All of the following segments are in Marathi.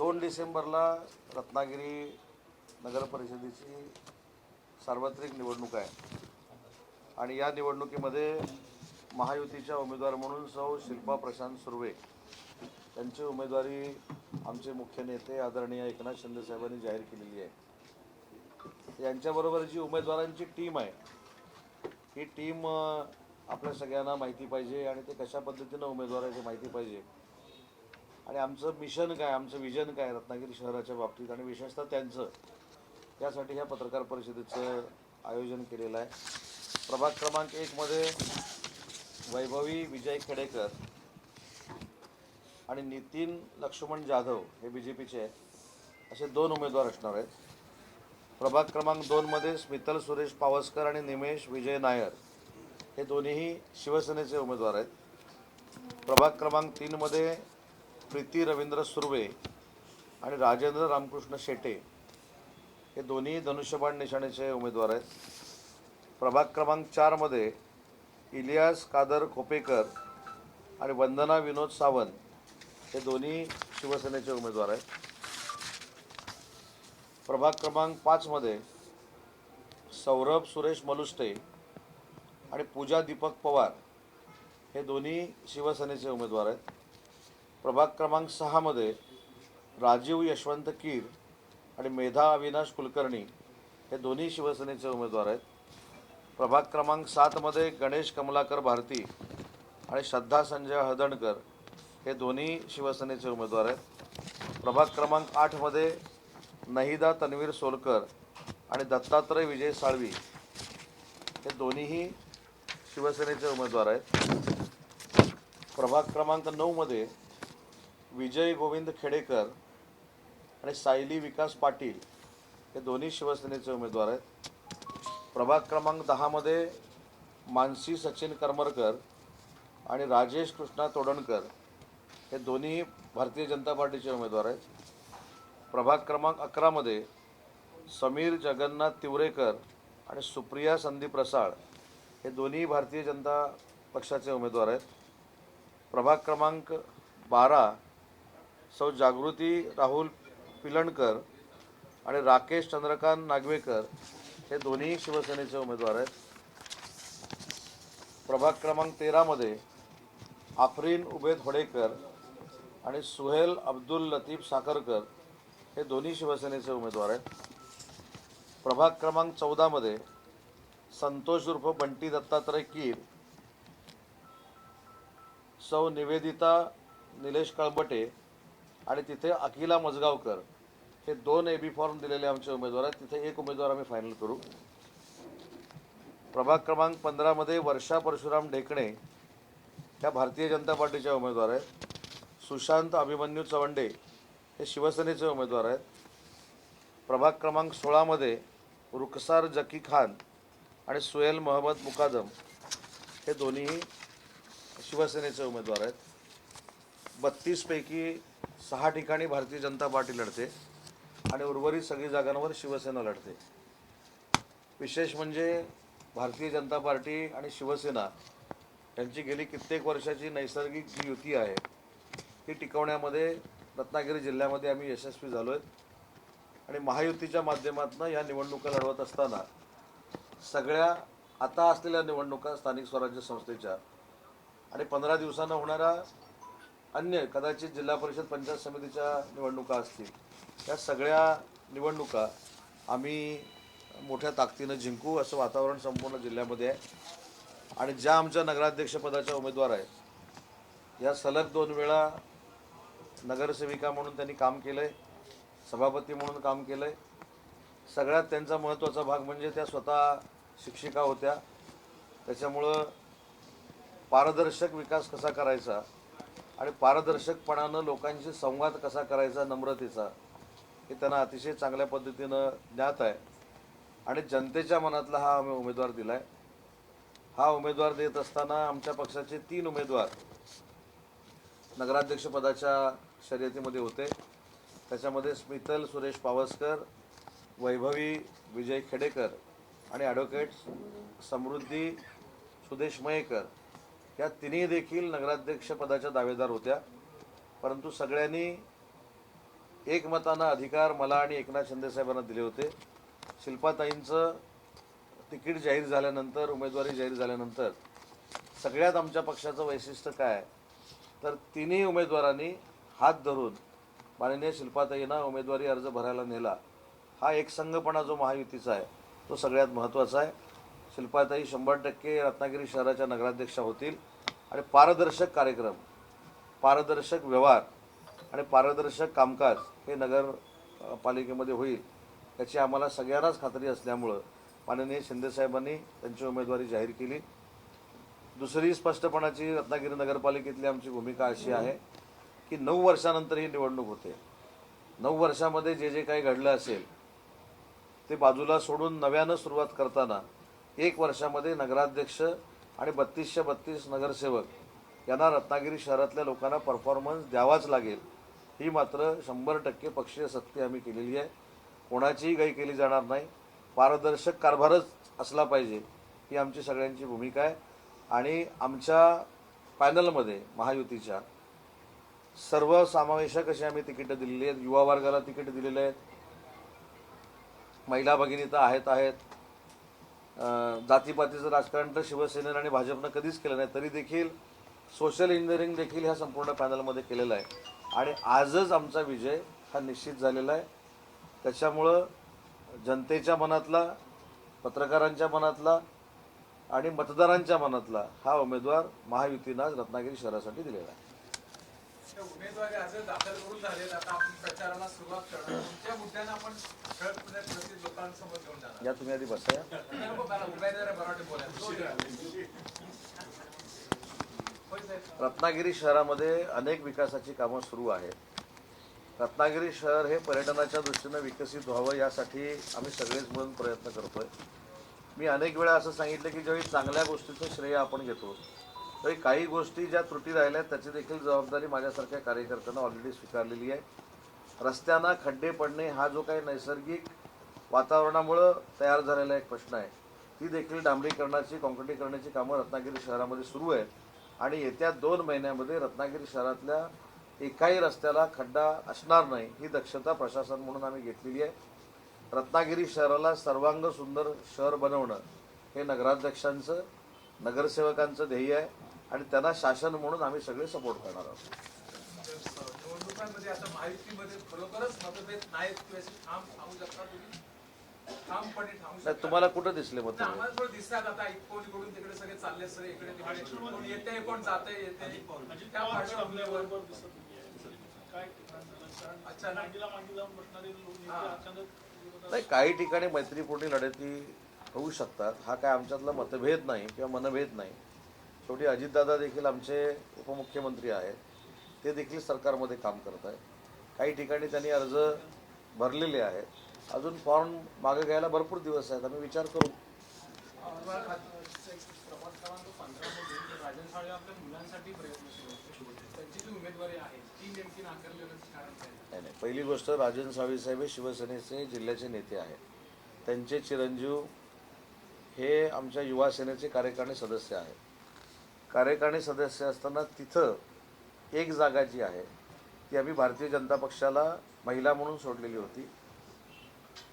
दोन डिसेंबरला रत्नागिरी नगर परिषदेची सार्वत्रिक निवडणूक आहे. आणि या निवडणुकीमध्ये महायुतीच्या उमेदवार म्हणून सौ शिल्पा प्रशांत सुर्वे त्यांची उमेदवारी आमचे मुख्य नेते आदरणीय एकनाथ शिंदेसाहेबांनी जाहीर केलेली आहे. यांच्याबरोबर जी उमेदवारांची टीम आहे ही टीम आपल्या सगळ्यांना माहिती पाहिजे आणि ते कशा पद्धतीनं उमेदवार आहे ते माहिती पाहिजे आणि आमचं मिशन काय आमचं विजन काय रत्नागिरी शहराच्या बाबतीत आणि विशेषतः त्यांचं त्यासाठी ह्या पत्रकार परिषदेचं आयोजन केलेलं आहे. प्रभाग क्रमांक एकमध्ये वैभवी विजय खेडेकर आणि नितीन लक्ष्मण जाधव हे बी जे पीचे असे दोन उमेदवार असणार आहेत. प्रभाग क्रमांक दोनमध्ये स्मितल सुरेश पावसकर आणि निमेश विजय नायर हे दोन्हीही शिवसेनेचे उमेदवार आहेत. प्रभाग क्रमांक तीनमध्ये प्रीती रवींद्र सुर्वे आणि राजेंद्र रामकृष्ण शेटे हे दोन्ही धनुष्यबाण निशाणेचे उमेदवार आहेत. प्रभाग क्रमांक चारमध्ये इलियास कादर खोपेकर आणि वंदना विनोद सावंत हे दोन्ही शिवसेनेचे उमेदवार आहेत. प्रभाग क्रमांक पाचमध्ये सौरभ सुरेश मलुष्टे आणि पूजा दीपक पवार हे दोन्ही शिवसेनेचे उमेदवार आहेत. प्रभाग क्रमांक सहामध्ये राजीव यशवंत कीर आणि मेधा अविनाश कुलकर्णी हे दोन्ही शिवसेनेचे उमेदवार आहेत. प्रभाग क्रमांक सातमध्ये गणेश कमलाकर भारती आणि श्रद्धा संजय हदणकर हे दोन्ही शिवसेनेचे उमेदवार आहेत. प्रभाग क्रमांक आठमध्ये नहिदा तन्वीर सोलकर आणि दत्तात्रय विजय साळवी हे दोन्हीही शिवसेनेचे उमेदवार आहेत. प्रभाग क्रमांक नऊमध्ये विजय गोविंद खेडेकर आणि सायली विकास पाटील हे दोन्ही शिवसेनेचे उमेदवार आहेत. प्रभाग क्रमांक दहामध्ये मानसी सचिन करमरकर आणि राजेश कृष्णा तोडणकर हे दोन्ही भारतीय जनता पार्टीचे उमेदवार आहेत. प्रभाग क्रमांक अकरामध्ये समीर जगन्नाथ तिवरेकर आणि सुप्रिया संदीप रसाळ हे दोन्ही भारतीय जनता पक्षाचे उमेदवार आहेत. प्रभाग क्रमांक बारा सौ जागृती राहुल पिलणकर आणि राकेश चंद्रकांत नागवेकर हे दोन्ही शिवसेनेचे उमेदवार आहेत. प्रभाग क्रमांक तेरामध्ये आफरीन उबेद होडेकर आणि सुहेल अब्दुल लतीफ साखरकर हे दोन्ही शिवसेनेचे उमेदवार आहेत. प्रभाग क्रमांक चौदामध्ये संतोष उर्फ बंटी दत्तात्रय कीर सौ निवेदिता निलेश कळबटे आणि तिथे अकिला मजगावकर हे दोन ए बी फॉर्म दिलेले आमचे उमेदवार आहेत. तिथे एक उमेदवार आम्ही फायनल करू. प्रभाग क्रमांक पंधरामध्ये वर्षा परशुराम ढेकणे ह्या भारतीय जनता पार्टीच्या उमेदवार आहेत. सुशांत अभिमन्यू चवंडे हे शिवसेनेचे उमेदवार आहेत. प्रभाग क्रमांक सोळामध्ये रुखसार जकी खान आणि सुहेल मोहम्मद मुकादम हे दोन्हीही शिवसेनेचे उमेदवार आहेत. बत्तीसपैकी सहा ठिकाणी भारतीय जनता पार्टी लढते आणि उर्वरित सगळी जागांवर शिवसेना लढते. विशेष म्हणजे भारतीय जनता पार्टी आणि शिवसेना यांची गेली कित्येक वर्षाची नैसर्गिक जी युती आहे ती टिकवण्यामध्ये रत्नागिरी जिल्ह्यामध्ये आम्ही यशस्वी झालो आहेत आणि महायुतीच्या माध्यमातून या निवडणुका लढवत असताना सगळ्या आता असलेल्या निवडणुका स्थानिक स्वराज्य संस्थेच्या आणि पंधरा दिवसानं होणाऱ्या अन्य कदाचित जिल्हा परिषद पंचायत समितीच्या निवडणुका असतील या सगळ्या निवडणुका आम्ही मोठ्या ताकदीनं जिंकू असं वातावरण संपूर्ण जिल्ह्यामध्ये आहे. आणि ज्या आमच्या नगराध्यक्षपदाच्या उमेदवार आहेत या सलग दोन वेळा नगरसेविका म्हणून त्यांनी काम केलं आहे सभापती म्हणून काम केलं आहे सगळ्यात त्यांचा महत्त्वाचा भाग म्हणजे त्या स्वतः शिक्षिका होत्या. त्याच्यामुळं पारदर्शक विकास कसा करायचा आणि पारदर्शकपणानं लोकांशी संवाद कसा करायचा नम्रतेचा हे त्यांना अतिशय चांगल्या पद्धतीनं ज्ञात आहे. आणि जनतेच्या मनातला हा आम्ही उमेदवार दिला आहे हा उमेदवार देत असताना आमच्या पक्षाचे तीन उमेदवार नगराध्यक्षपदाच्या शर्यतीमध्ये होते. त्याच्यामध्ये स्मितल सुरेश पावसकर वैभवी विजय खेडेकर आणि ॲडव्होकेट समृद्धी सुदेश मयेकर. या तिन्ही देखील नगराध्यक्षपदाच्या दावेदार होत्या. परंतु सगळ्यांनी एकमतानं अधिकार मला आणि एकनाथ शिंदे साहेबांना दिले होते. शिल्पाताईंचं तिकीट जाहीर झाल्यानंतर उमेदवारी जाहीर झाल्यानंतर सगळ्यात आमच्या पक्षाचं वैशिष्ट्य काय? आहे? तर तिन्ही उमेदवारांनी हात धरून माननीय शिल्पाताईंना उमेदवारी अर्ज भरायला नेला. हा एकसंघपणा जो महायुतीचा आहे तो सगळ्यात महत्त्वाचा आहे. शिल्पाताई शंभर टक्के रत्नागिरी शहराच्या नगराध्यक्षा होतील. आणि पारदर्शक कार्यक्रम पारदर्शक व्यवहार आणि पारदर्शक कामकाज हे नगर पालिकेमध्ये होईल याची आम्हाला सगळ्यांनाच खात्री असल्यामुळं माननीय शिंदेसाहेबांनी त्यांची उमेदवारी जाहीर केली. दुसरी स्पष्टपणाची रत्नागिरी नगरपालिकेतली आमची भूमिका अशी आहे की नऊ वर्षानंतर ही निवडणूक होते. नऊ वर्षामध्ये जे जे काही घडलं असेल ते बाजूला सोडून नव्यानं सुरुवात करताना एक वर्षामध्ये नगराध्यक्ष आणि बत्तीसशे बत्तीस नगरसेवक यांना रत्नागिरी शहरातल्या लोकांना परफॉर्मन्स द्यावाच लागेल. ही मात्र शंभर टक्के पक्षीय सक्ती आम्ही केलेली आहे. कोणाचीही गाई केली जाणार नाही. पारदर्शक कारभारच असला पाहिजे ही आमची सगळ्यांची भूमिका आहे. आणि आमच्या पॅनलमध्ये महायुतीच्या सर्वसमावेशक अशी आम्ही तिकीटं दिलेली आहेत. युवा वर्गाला तिकीट दिलेले आहेत. महिला भगिनी तर आहेत आहेत. जातीपातीचं राजकारण तर शिवसेनेनं आणि भाजपनं कधीच केलं नाही तरी देखील सोशल इंजिनिअरिंग देखील ह्या संपूर्ण पॅनलमध्ये केलेलं आहे. आणि आजच आमचा विजय हा निश्चित झालेला आहे. त्याच्यामुळं जनतेच्या मनातला पत्रकारांच्या मनातला आणि मतदारांच्या मनातला हा उमेदवार महायुतीनं आज रत्नागिरी शहरासाठी दिलेला आहे. उमेदवारी अर्ज दाखल करून झालेत आता आपण प्रचाराला सुरुवात करणार कोणत्या मुद्द्यांना आपण ठळकपणे प्रसिद्ध लोकांसमोर घेऊन जाणार या तुम्ही आधी बसा. उमेदवार मराठी रत्नागिरी शहरामध्ये अनेक विकासाची कामं सुरू आहेत. रत्नागिरी शहर हे पर्यटनाच्या दृष्टीनं विकसित व्हावं यासाठी आम्ही सगळेच मिळून प्रयत्न करतोय. मी अनेक वेळा असं सांगितलं की ज्यावेळी चांगल्या गोष्टीचं श्रेय आपण घेतो तरी काही गोष्टी ज्या त्रुटी राहिल्या आहेत त्याची देखील जबाबदारी माझ्यासारख्या कार्यकर्त्यांना ऑलरेडी स्वीकारलेली आहे. रस्त्यांना खड्डे पडणे हा जो काही नैसर्गिक वातावरणामुळं तयार झालेला एक प्रश्न आहे. ती देखील डांबरीकरणाची काँक्रिटीकरणाची कामं रत्नागिरी शहरामध्ये सुरू आहेत. आणि येत्या दोन महिन्यामध्ये रत्नागिरी शहरातल्या एकाही रस्त्याला खड्डा असणार नाही ही दक्षता प्रशासन म्हणून आम्ही घेतलेली आहे. रत्नागिरी शहराला सर्वांग सुंदर शहर बनवणं हे नगराध्यक्षांचं नगरसेवकांचं ध्येय आहे. आणि त्यांना शासन म्हणून आम्ही सगळे सपोर्ट करणार आहोत. नाही, तुम्हाला कुठं दिसले मत नाही काही ठिकाणी मैत्रीपूर्ण लढती होऊ शकतात. हा काय आमच्यातला मतभेद नाही किंवा मनभेद नाही. शेवटी अजितदादा देखील आमचे उपमुख्यमंत्री आहेत. ते देखील सरकारमध्ये काम करत आहेत. काही ठिकाणी त्यांनी अर्ज भरलेले आहेत. अजून फॉर्म मागे घ्यायला भरपूर दिवस आहेत. आम्ही विचार करू. नाही नाही. पहिली गोष्ट राजन साळवी साहेब हे शिवसेनेचे जिल्ह्याचे नेते आहेत. त्यांचे चिरंजीव हे आमच्या युवा सेनेचे कार्यकारिणी सदस्य आहेत. कार्यकारिणी सदस्य असताना तिथं एक जागा जी आहे ती आम्ही भारतीय जनता पक्षाला महिला म्हणून सोडलेली होती.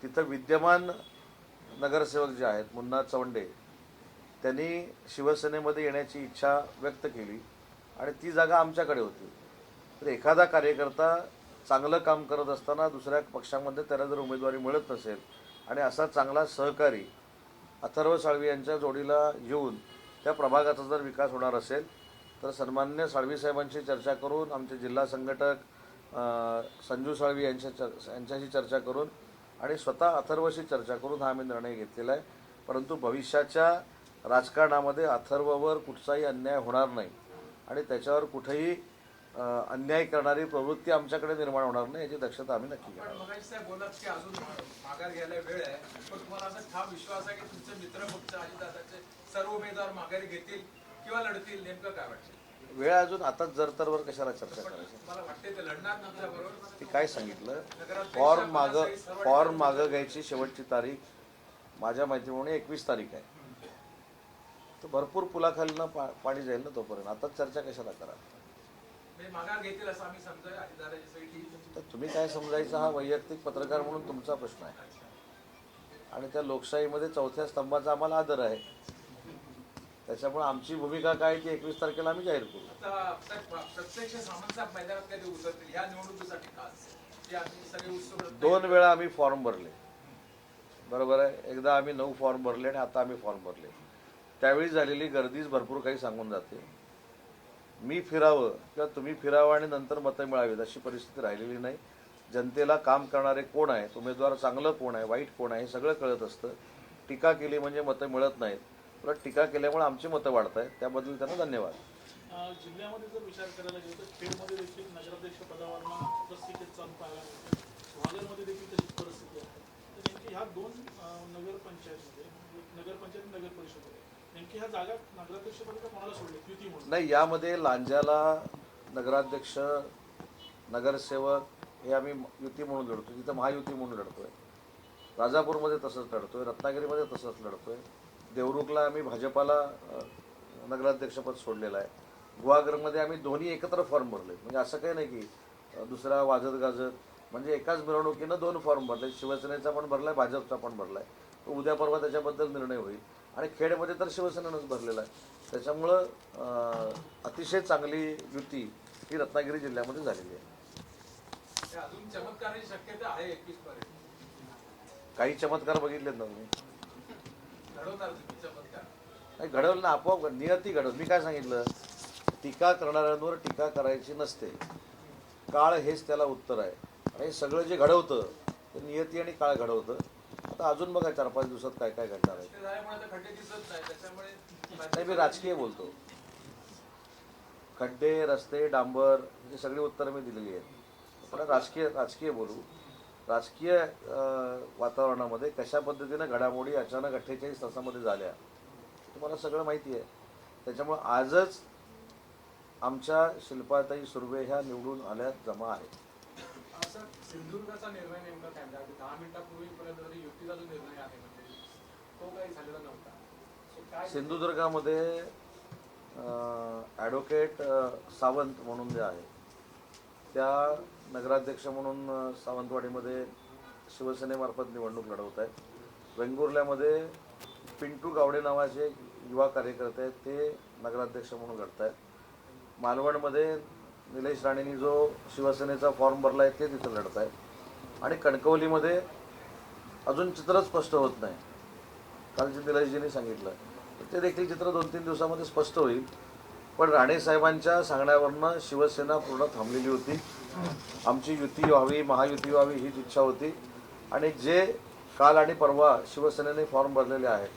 तिथं विद्यमान नगरसेवक जे आहेत मुन्ना चवंडे त्यांनी शिवसेनेमध्ये येण्याची इच्छा व्यक्त केली आणि ती जागा आमच्याकडे होती. तर एखादा कार्यकर्ता चांगलं काम करत असताना दुसऱ्या पक्षामध्ये त्याला जर उमेदवारी मिळत नसेल आणि असा चांगला सहकारी अथर्व साळवी यांच्या जोडीला येऊन त्या प्रभागाचा जर विकास होणार असेल तर सन्मान्य साळवी साहेबांशी चर्चा करून आमचे जिल्हा संघटक संजू साळवी यांच्या चर यांच्याशी चर्चा करून आणि स्वतः अथर्वशी चर्चा करून हा आम्ही निर्णय घेतलेला आहे. परंतु भविष्याच्या राजकारणामध्ये अथर्ववर कुठचाही अन्याय होणार नाही आणि त्याच्यावर कुठेही अन्याय करणारी प्रवृत्ती आमच्याकडे निर्माण होणार नाही याची दक्षता आम्ही नक्की घेणार सर्व उमेदवार माघारी घेतील किंवा लढतील नेमकं काय वाटतं? वेळ अजून आताच जरतरवर कशाला चर्चा करायची? मला वाटते ते काय सांगितलं? फॉर्म मागं फॉर्म मागं घ्यायची. शेवटची तारीख माझ्या माहितीप्रमाणे एकवीस तारीख आहे. तर भरपूर पुलाखालीनं पा पाणी जाईल ना तोपर्यंत. आताच चर्चा कशाला करा तर तुम्ही काय समजायचं हा वैयक्तिक पत्रकार म्हणून तुमचा प्रश्न आहे. आणि त्या लोकशाहीमध्ये चौथ्या स्तंभाचा आम्हाला आदर आहे. त्याच्यामुळे आमची भूमिका काय ती एकवीस तारखेला आम्ही जाहीर करू. दोन वेळा आम्ही फॉर्म भरले. बरोबर आहे? एकदा आम्ही नऊ फॉर्म भरले आणि आता आम्ही फॉर्म भरले. त्यावेळी झालेली गर्दीच भरपूर काही सांगून जाते. मी फिरावं किंवा तुम्ही फिरावं आणि नंतर मतं मिळावीत अशी परिस्थिती राहिलेली नाही. जनतेला काम करणारे कोण आहेत? उमेदवार चांगलं कोण आहे? वाईट कोण आहे? हे सगळं कळत असतं. टीका केली म्हणजे मतं मिळत नाहीत. उलट टीका केल्यामुळे आमची मतं वाढत आहेत त्याबद्दल त्यांना धन्यवाद. जिल्ह्यामध्ये जर विचार करायला गेलो तर खेडमध्ये देखील नगराध्यक्ष पदावरनं प्रसिद्धी चालू पाहायला मिळते. देखील तशीच परिस्थिती आहे. तर नेमकी ह्या दोन नगरपंचायतमध्ये म्हणजे नगरपंचायत नगर परिषदेमध्ये नेमकी ह्या जागा नगराध्यक्ष पदाचा कोणाला सोडले? युती म्हणून. नाही यामध्ये लांजाला नगराध्यक्ष नगरसेवक हे आम्ही युती म्हणून लढतो तिथं महायुती म्हणून लढतोय. राजापूरमध्ये तसंच लढतोय रत्नागिरीमध्ये तसंच लढतोय. देवरुखला आम्ही भाजपाला नगराध्यक्षपद सोडलेलं आहे. गुहागरमध्ये आम्ही दोन्ही एकत्र फॉर्म भरले. म्हणजे असं काही नाही की दुसरा वाजत गाजत म्हणजे एकाच मिरवणुकीनं दोन फॉर्म भरले. शिवसेनेचा पण भरलाय भाजपचा पण भरलाय. तर उद्या परवा त्याच्याबद्दल निर्णय होईल. आणि खेडमध्ये तर शिवसेनेनंच भरलेला आहे. त्याच्यामुळं अतिशय चांगली युती ही रत्नागिरी जिल्ह्यामध्ये झालेली आहे. आहे काही चमत्कार बघितलेत ना तुम्ही? नाही घडवलं ना आपोआप नियती घडवलं. मी काय सांगितलं? टीका करणाऱ्यांवर टीका करायची नसते. काळ हेच त्याला उत्तर आहे. आणि हे सगळं जे घडवतं ते नियती आणि काळ घडवतं. आता अजून बघा चार पाच दिवसात काय काय घडणार आहे. नाही मी राजकीय बोलतो. खड्डे रस्ते डांबर ही सगळी उत्तरं मी दिलेली आहेत. पण राजकीय राजकीय बोलू. राजकीय वातावरणामध्ये कशा पद्धतीनं घडामोडी अचानक अठ्ठेचाळीस तासामध्ये झाल्या तुम्हाला सगळं माहिती आहे. त्याच्यामुळं आजच आमच्या शिल्पाताई सुर्वे ह्या निवडून आल्या जमा आहेत. असं सिंधुदुर्गाचा निर्णय नेमका काय म्हणजे अगदी दहा मिनिटापूर्वीपर्यंत जरी युतीचा जो निर्णय आहे म्हणजे तो काही झालेला नव्हता. सो काय सिंधुदुर्गामध्ये ॲडव्होकेट सावंत म्हणून जे आहे त्या नगराध्यक्ष म्हणून सावंतवाडीमध्ये शिवसेनेमार्फत निवडणूक लढवत आहेत. वेंगुर्ल्यामध्ये पिंटू गावडे नावाचे युवा कार्यकर्ते आहेत ते नगराध्यक्ष म्हणून लढत आहेत. मालवणमध्ये निलेश राणेंनी जो शिवसेनेचा फॉर्म भरला आहे ते तिथं लढत आहेत. आणि कणकवलीमध्ये अजून चित्र स्पष्ट होत नाही. काल जे निलेशजींनी सांगितलं. ते देखील चित्र दोन तीन दिवसामध्ये स्पष्ट होईल. पण राणेसाहेबांच्या सांगण्यावरनं शिवसेना पूर्ण थांबलेली होती. आमची युती व्हावी महायुती व्हावी हीच इच्छा होती. आणि जे काल आणि परवा शिवसेनेने फॉर्म भरलेले आहेत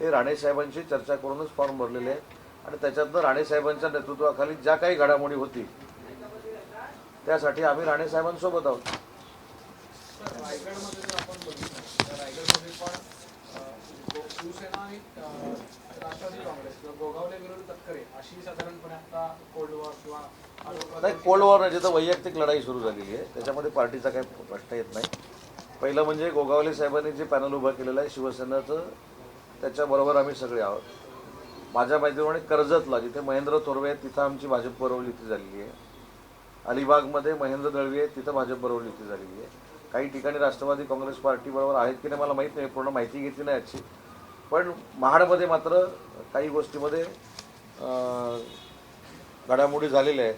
ते राणेसाहेबांशी चर्चा करूनच फॉर्म भरलेले आहेत. आणि त्याच्यातनं राणेसाहेबांच्या नेतृत्वाखाली ज्या काही घडामोडी होती त्यासाठी आम्ही राणेसाहेबांसोबत आहोत. रायगडमध्ये जर आपण बघितलं तर रायगडमध्ये पण अं, गो- शिवसेना आणि राष्ट्रवादी काँग्रेस किंवा गोगावले विरुद्ध तटकरे अशी साधारणपणे आता कोल्ड वॉर किंवा नाही कोल्ड वॉर म्हणजे जिथं वैयक्तिक लढाई सुरू झालेली आहे. त्याच्यामध्ये पार्टीचा काही प्रश्न येत नाही. पहिलं म्हणजे गोगावले साहेबांनी जे पॅनल उभं केलेलं आहे शिवसेनेचं त्याच्याबरोबर आम्ही सगळे आहोत. माझ्या माहितीप्रमाणे कर्जतला जिथे महेंद्र थोरवे आहेत तिथं आमची भाजपबरोबर युती झालेली आहे. अलिबागमध्ये महेंद्र दळवी आहेत तिथं भाजपबरोबर युती झालेली आहे. काही ठिकाणी राष्ट्रवादी काँग्रेस पार्टीबरोबर आहेत की नाही मला माहीत नाही. पूर्ण माहिती घेतली नाही याची पण महाडमध्ये मात्र काही गोष्टीमध्ये घडामोडी झालेल्या आहेत.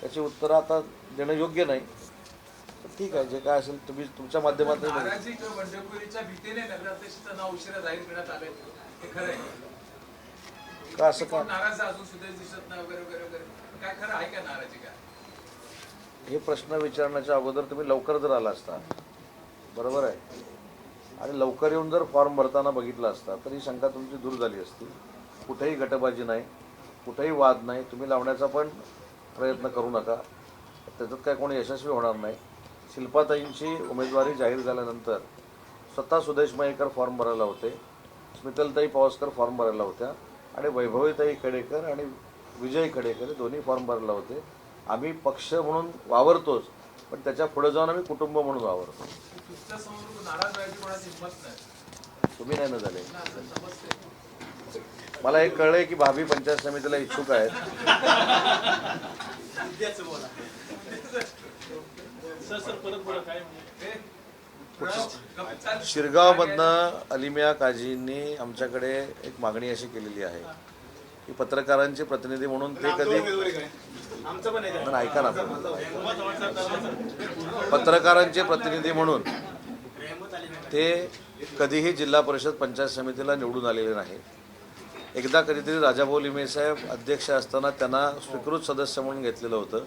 त्याची उत्तरं आता देणं योग्य नाही. ठीक आहे जे काय असेल तुम्ही तुमच्या माध्यमातून का असं का? हे प्रश्न विचारण्याच्या अगोदर तुम्ही लवकर जर आला असता बरोबर आहे? आणि लवकर येऊन जर फॉर्म भरताना बघितला असता तर ही शंका तुमची दूर झाली असती. कुठेही गटबाजी नाही कुठेही वाद नाही तुम्ही लावण्याचा पण प्रयत्न करू नका. त्याच्यात काय कोणी यशस्वी होणार नाही. शिल्पाताईंची उमेदवारी जाहीर झाल्यानंतर स्वतः सुदेश मयेकर फॉर्म भरायला होते स्मितलताई पावसकर फॉर्म भरायला होत्या आणि वैभवीताई खडेकर आणि विजय खडेकर हे दोन्ही फॉर्म भरायला होते. आम्ही पक्ष म्हणून वावरतोच पण त्याच्या पुढे जाऊन आम्ही कुटुंब म्हणून वावरतो. तुम्ही नाही ना झाले. मला एक कळलंय की भाभी पंचायत समितीला इच्छुक आहेत. शिरगाव सर शिरगावमधनं अलिमिया काजींनी आमच्याकडे एक मागणी अशी केलेली आहे. की पत्रकारांचे प्रतिनिधी म्हणून ते कधी पण ऐका ना. पत्रकारांचे प्रतिनिधी म्हणून ते कधीही जिल्हा परिषद पंचायत समितीला निवडून आलेले नाही एकदा कधीतरी राजाभाऊ लिमे साहेब अध्यक्ष असताना त्यांना स्वीकृत सदस्य म्हणून घेतलेलं होतं.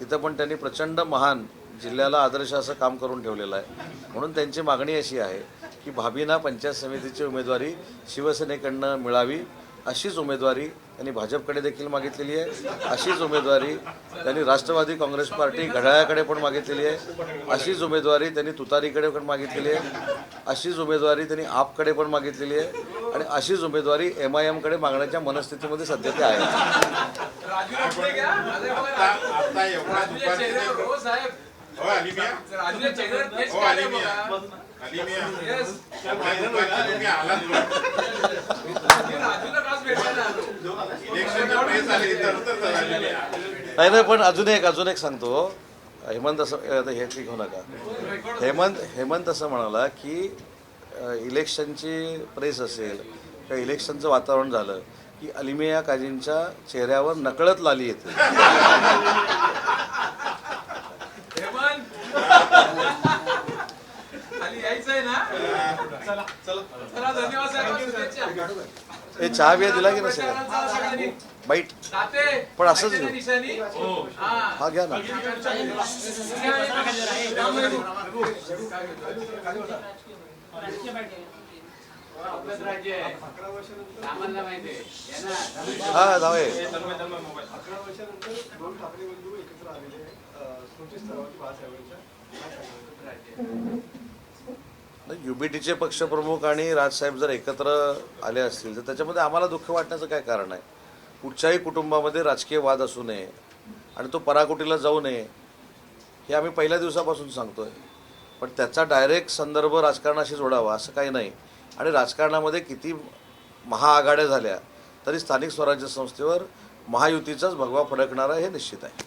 तिथं पण त्यांनी प्रचंड महान जिल्ह्याला आदर्श असं काम करून ठेवलेलं आहे. म्हणून त्यांची मागणी अशी आहे की भाभींना पंचायत समितीची उमेदवारी शिवसेनेकडनं मिळावी. अशीच उमेदवारी त्यांनी भाजपकडे देखील मागितलेली आहे. अशीच उमेदवारी त्यांनी राष्ट्रवादी काँग्रेस पार्टी घड्याळाकडे पण मागितलेली आहे. अशीच उमेदवारी त्यांनी तुतारीकडे पण मागितलेली आहे. अशीच उमेदवारी त्यांनी आपकडे पण मागितलेली आहे. आणि अशीच उमेदवारी एम आय एमकडे मागण्याच्या मनस्थितीमध्ये सध्या ते आहे. हो साहेब हो आलो नाही नाही पण अजून एक अजून एक सांगतो. हेमंत असं हे ठीक घेऊ नका. हेमंत हेमंत असं म्हणाला की इलेक्शनची प्रेस असेल किंवा इलेक्शनचं वातावरण झालं की अलिमिया काजींच्या चेहऱ्यावर नकळत लाली येते. हेमंत खाली यायचं आहे ना? चला चला. धन्यवाद हे चहा बिया दिला की नसेल? बाईट. पण असंच हा घ्या ना. हा जावे अकरा वर्षानंतर दोन ठाकरे बंधू एकत्र युबीटीचे पक्षप्रमुख आणि राजसाहेब जर एकत्र आले असतील तर त्याच्यामध्ये आम्हाला दुःख वाटण्याचं काय कारण आहे? कुठच्याही कुटुंबामध्ये राजकीय वाद असू नये आणि तो पराकुटीला जाऊ नये हे आम्ही पहिल्या दिवसापासून सांगतोय. पण त्याचा डायरेक्ट संदर्भ राजकारणाशी जोडावा असं काही नाही. आणि राजकारणामध्ये किती महाआघाड्या झाल्या तरी स्थानिक स्वराज्य संस्थेवर महायुतीचाच भगवा फडकणारा हे निश्चित आहे.